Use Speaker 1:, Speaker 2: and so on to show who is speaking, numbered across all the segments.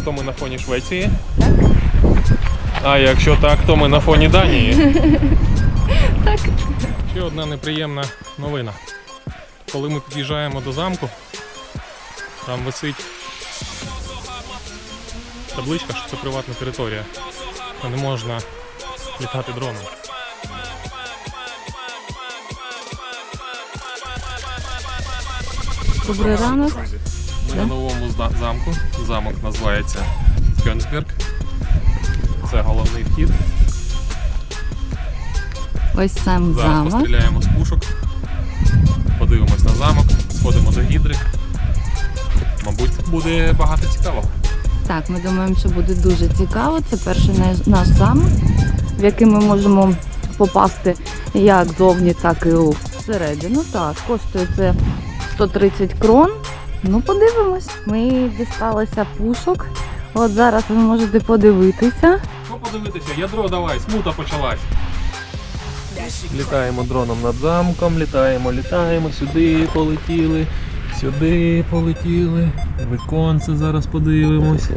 Speaker 1: так, то ми на фоні Швеції. А якщо так, то ми на фоні Данії.
Speaker 2: Так.
Speaker 1: Ще одна неприємна новина. Коли ми під'їжджаємо до замку, там висить табличка, що це приватна територія. Не можна літати дроном.
Speaker 2: Добрий ранок.
Speaker 1: На новому замку. Замок називається Кьонсберг. Це головний вхід.
Speaker 2: Ось сам
Speaker 1: Зараз
Speaker 2: замок.
Speaker 1: постріляємо з пушок. Подивимось на замок, сходимо до гідри. Мабуть, буде багато цікавого.
Speaker 2: Так, ми думаємо, що буде дуже цікаво. Це перший наш- наш замок, в який ми можемо попасти як зовні, так і всередину. Так, коштує це 130 крон. Ну, подивимось. Ми дісталися пушок. От зараз ви можете подивитися.
Speaker 1: Що подивитися? Ядро давай, смута почалась. Літаємо дроном над замком, літаємо, літаємо, сюди полетіли, сюди полетіли. Віконце зараз подивимось.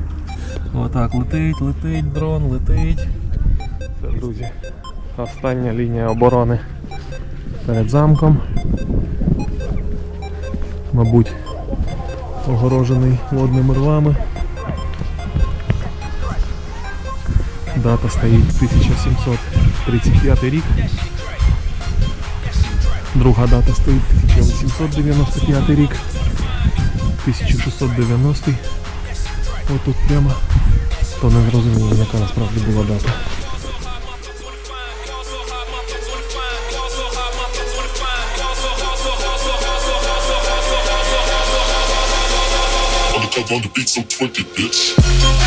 Speaker 1: Отак летить, летить дрон, летить. Це, друзі, остання лінія оборони перед замком. Мабуть, огорожений водними рвами. Дата стоїть 1735 рік. Друга дата стоїть 1895 рік. 1690. Отут прямо. То не зрозуміло, яка насправді була дата.
Speaker 3: Undercover on the beat, so twerk it, bitch.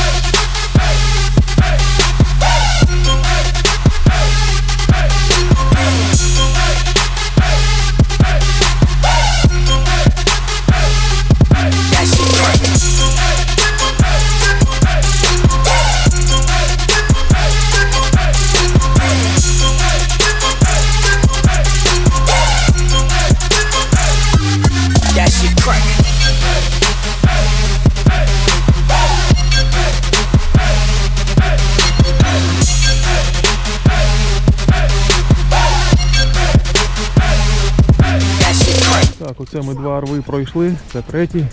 Speaker 1: Оце ми два рви пройшли, це третій.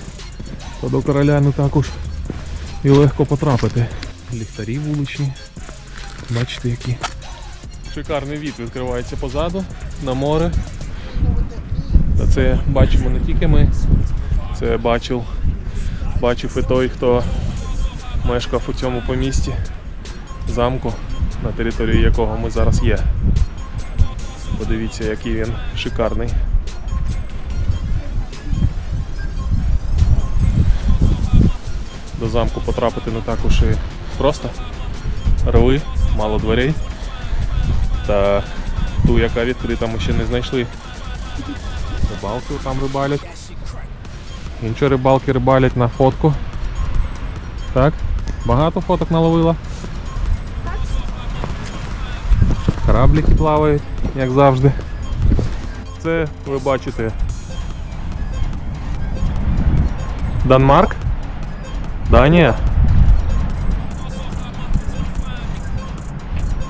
Speaker 1: То до короля не також і легко потрапити. Ліхтарі вуличні. Бачите які. Шикарний від відкривається позаду на море. Та це бачимо не тільки ми, це бачив, бачив і той, хто мешкав у цьому помісті, замку, на території якого ми зараз є. Подивіться, який він шикарний. Замку потрапити не так уж і просто. Рви, мало дверей. Та ту, яка відкрита, ми ще не знайшли. Рибалки там рибалять. Інші рибалки рибалять на фотку. Так? Багато фоток наловила. Кораблики плавають, як завжди. Це ви бачите. Данмарк? Данія?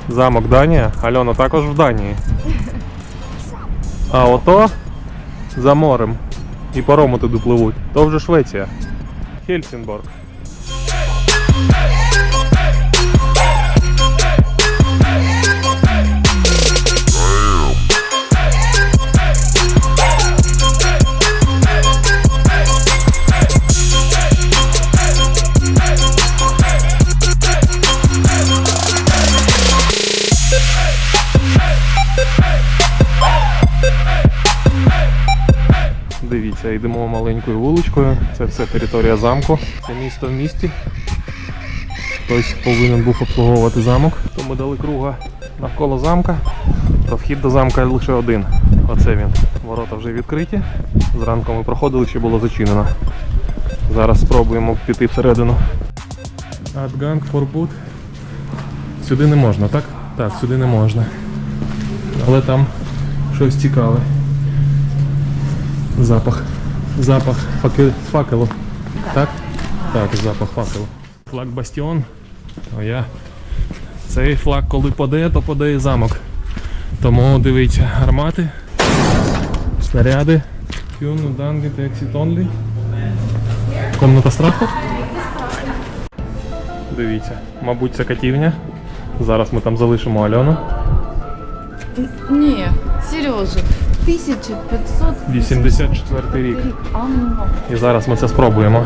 Speaker 1: Замок Данія. Альона також в Данії. А ото за морем. І пароми туди пливуть. То вже Швеція. Хельсінборг. Дивіться, йдемо маленькою вуличкою. Це все територія замку. Це місто в місті. Хтось повинен був обслуговувати замок. То ми дали круга навколо замка. То вхід до замка лише один. Оце він. Ворота вже відкриті. Зранку ми проходили, ще було зачинено. Зараз спробуємо піти всередину. Адганг Форбут. Сюди не можна, так? Так, сюди не можна. Але там щось цікаве. Запах. Запах факи- факелу. Так? Так, запах факелу. Флаг Бастіон. А я. Цей флаг, коли паде, то паде і замок. Тому дивіться, гармати, снаряди. Тюну, данги, exit only. Комната страху. Дивіться, мабуть, це катівня. Зараз ми там залишимо Альону.
Speaker 2: Ні, Сережа, 1500
Speaker 1: 84 рік. І зараз ми це спробуємо.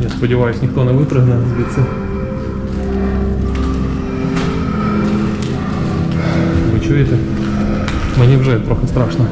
Speaker 1: Я сподіваюся, ніхто не випрыгне звідси. Ви чуєте? Мені вже трохи страшно.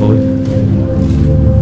Speaker 1: 哦。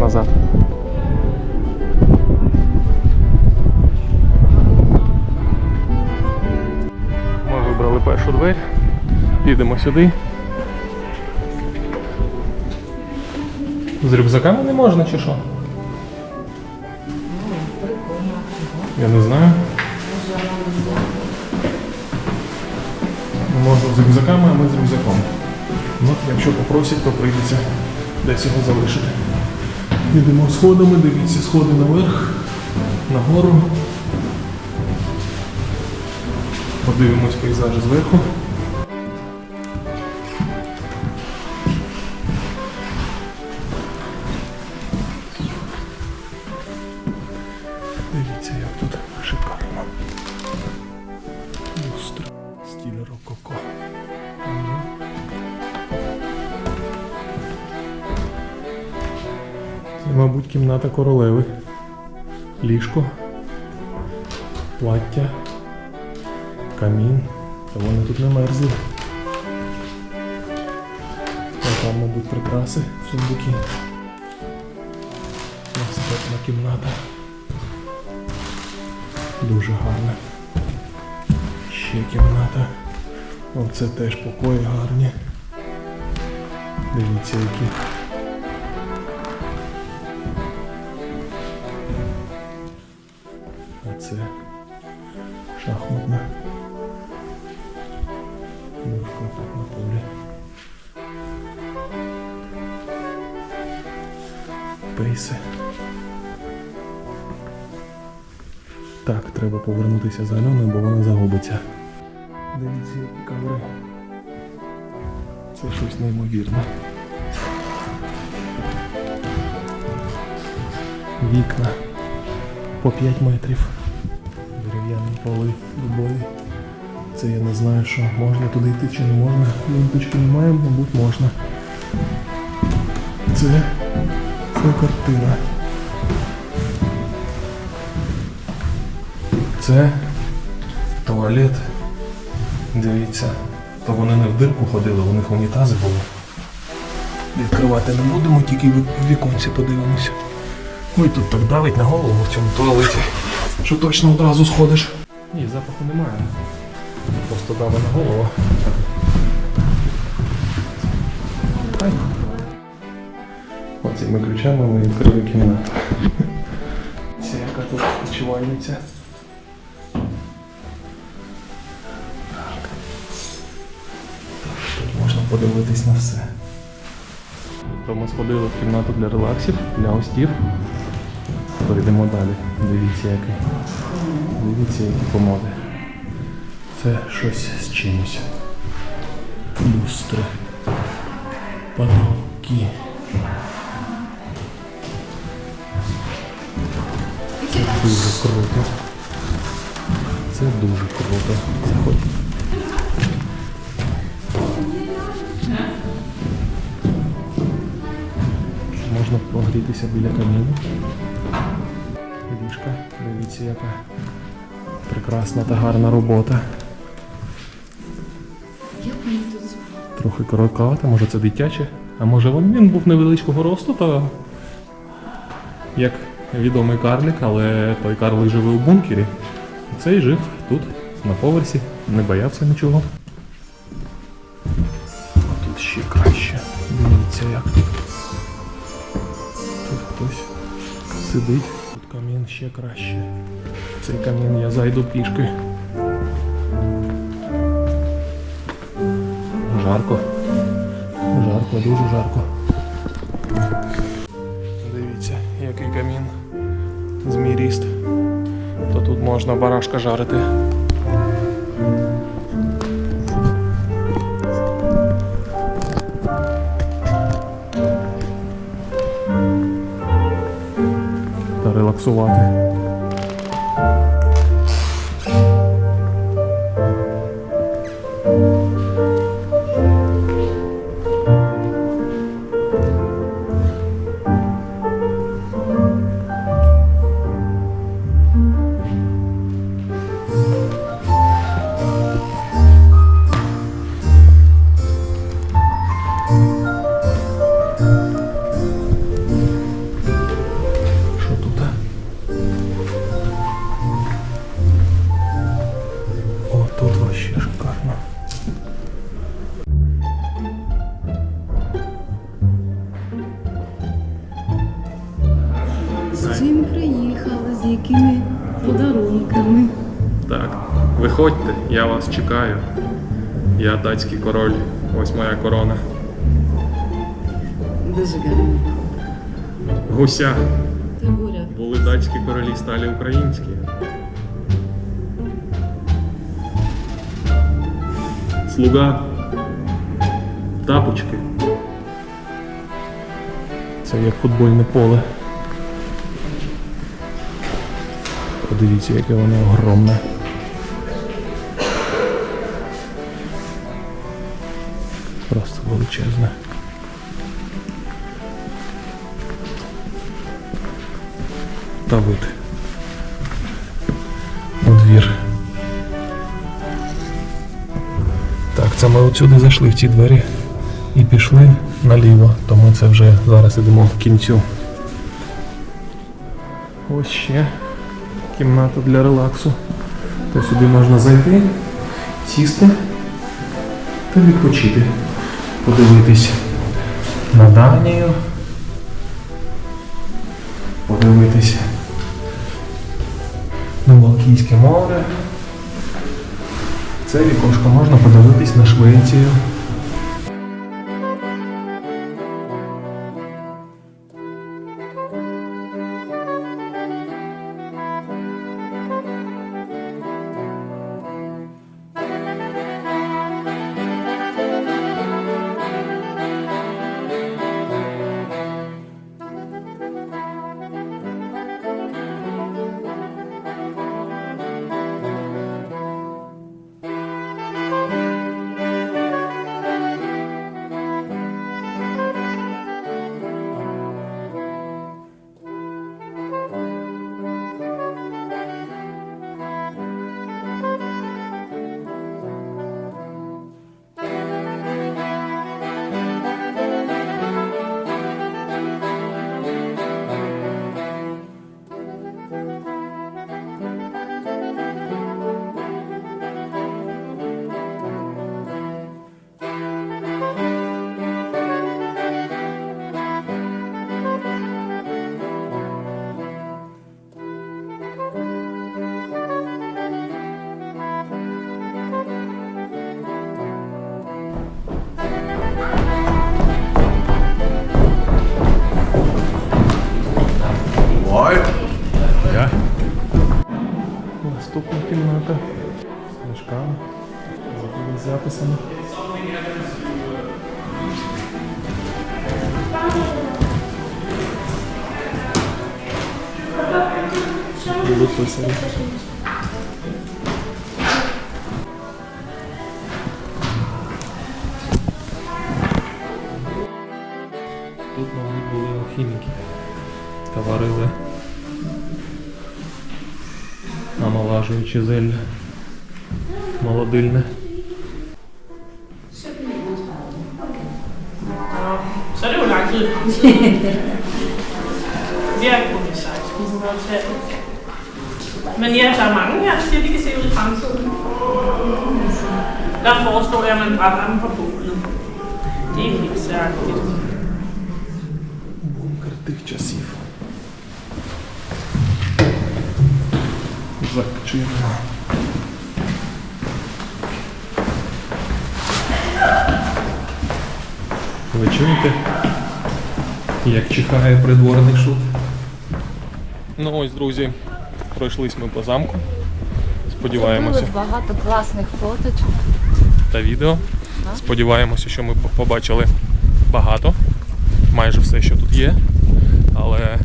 Speaker 1: Назад. Ми вибрали першу двері, підемо сюди. З рюкзаками не можна чи що? Я не знаю. Можна з рюкзаками, а ми з рюкзаком. Ну, якщо попросять, то прийдеться десь його залишити. Йдемо сходами, дивіться, сходи наверх, нагору. Подивимось пейзажі зверху. Кімната королеви. Ліжко, плаття, камін. Та вони тут не мерзли. А там, мабуть, прикраси, сундуки. Наступна кімната. Дуже гарна. Ще кімната. Оце теж покої гарні. Дивіться, які. Так, треба повернутися за Альоною, бо вона загубиться. Дивіться, які коври. Це щось неймовірне. Вікна по 5 метрів. Дерев'яні поли дубові. Це я не знаю, що можна туди йти чи не можна. Лінточки немає, мабуть, можна. Це, це картина. Це туалет. Дивіться, то вони не в дирку ходили, у них унітази були. Відкривати не будемо, тільки в віконці подивимося. Ой, тут так давить на голову в цьому туалеті, що точно одразу сходиш. Ні, запаху немає. Просто дави на голову. Оцими ключами ми відкрили кімнату. Це яка тут відчувальниця. Подивитись на все. То ми сходили в кімнату для релаксів, для гостів. Перейдемо далі. Дивіться, який. Дивіться, які помоди. Це щось з чимось. Люстри. Потолки. Це дуже круто. Це дуже круто. Заходь. Можна погрітися біля каміну. Ліжка, дивіться, яка прекрасна та гарна робота. Трохи коротковато, може це дитяче, а може він, він був невеличкого росту, та як відомий карлик, але той карлик живе у бункері. Цей жив тут, на поверсі, не боявся нічого. А тут ще краще. Дивіться, як сидить. Тут камін ще краще. Цей камін я зайду пішки. Жарко. Жарко, дуже жарко. Дивіться, який камін. Зміріст. То тут можна барашка жарити. Та релаксувати.
Speaker 2: Подарунками.
Speaker 1: Так, виходьте, я вас чекаю. Я датський король. Ось моя корона.
Speaker 2: Дуже гарно.
Speaker 1: Гуся.
Speaker 2: Ти буря.
Speaker 1: Були датські королі, стали українські. Слуга. Тапочки. Це як футбольне поле. Подивіться, яке воно огромне. Просто величезне. Та вид. У двір. Так, це ми отсюди зайшли в ці двері і пішли наліво, то ми це вже зараз ідемо в кінцю. Ось ще кімната для релаксу. То сюди можна зайти сісти та відпочити. Подивитись на Данію. Подивитись на Балтійське море. Це вікошко можна подивитись на Швецію. Будуть писані. Тут, мабуть, були алхіміки та варили омолажуючи зелля молодильне.
Speaker 4: Så er det jo lang tid her, siger, at de kan se ud i fremtiden. Der foreslår jeg, at man brænder dem på bålet. Det er helt særligt.
Speaker 1: Бункер тих часів. Закчина. Ви чуєте, як чихає придворний шут? Ну ось, друзі, пройшлись ми по замку. Сподіваємося.
Speaker 2: Зробили багато класних фоточок.
Speaker 1: та відео. Сподіваємося, що ми побачили багато, майже все, що тут є. Але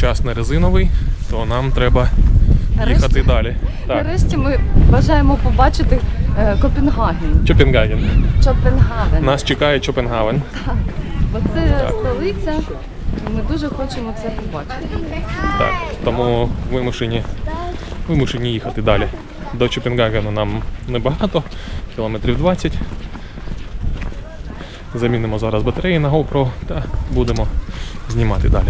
Speaker 1: час не резиновий, то нам треба їхати далі. Так,
Speaker 2: Нарешті ми бажаємо побачити е, Копенгаген.
Speaker 1: Чопенгаген.
Speaker 2: Чопенгаген.
Speaker 1: Нас чекає Чопенгаген.
Speaker 2: Бо це столиця, і ми дуже хочемо це побачити.
Speaker 1: Так, тому вимушені, вимушені їхати далі. До Чопенгагена нам небагато, кілометрів 20. Замінимо зараз батареї на GoPro та будемо знімати далі.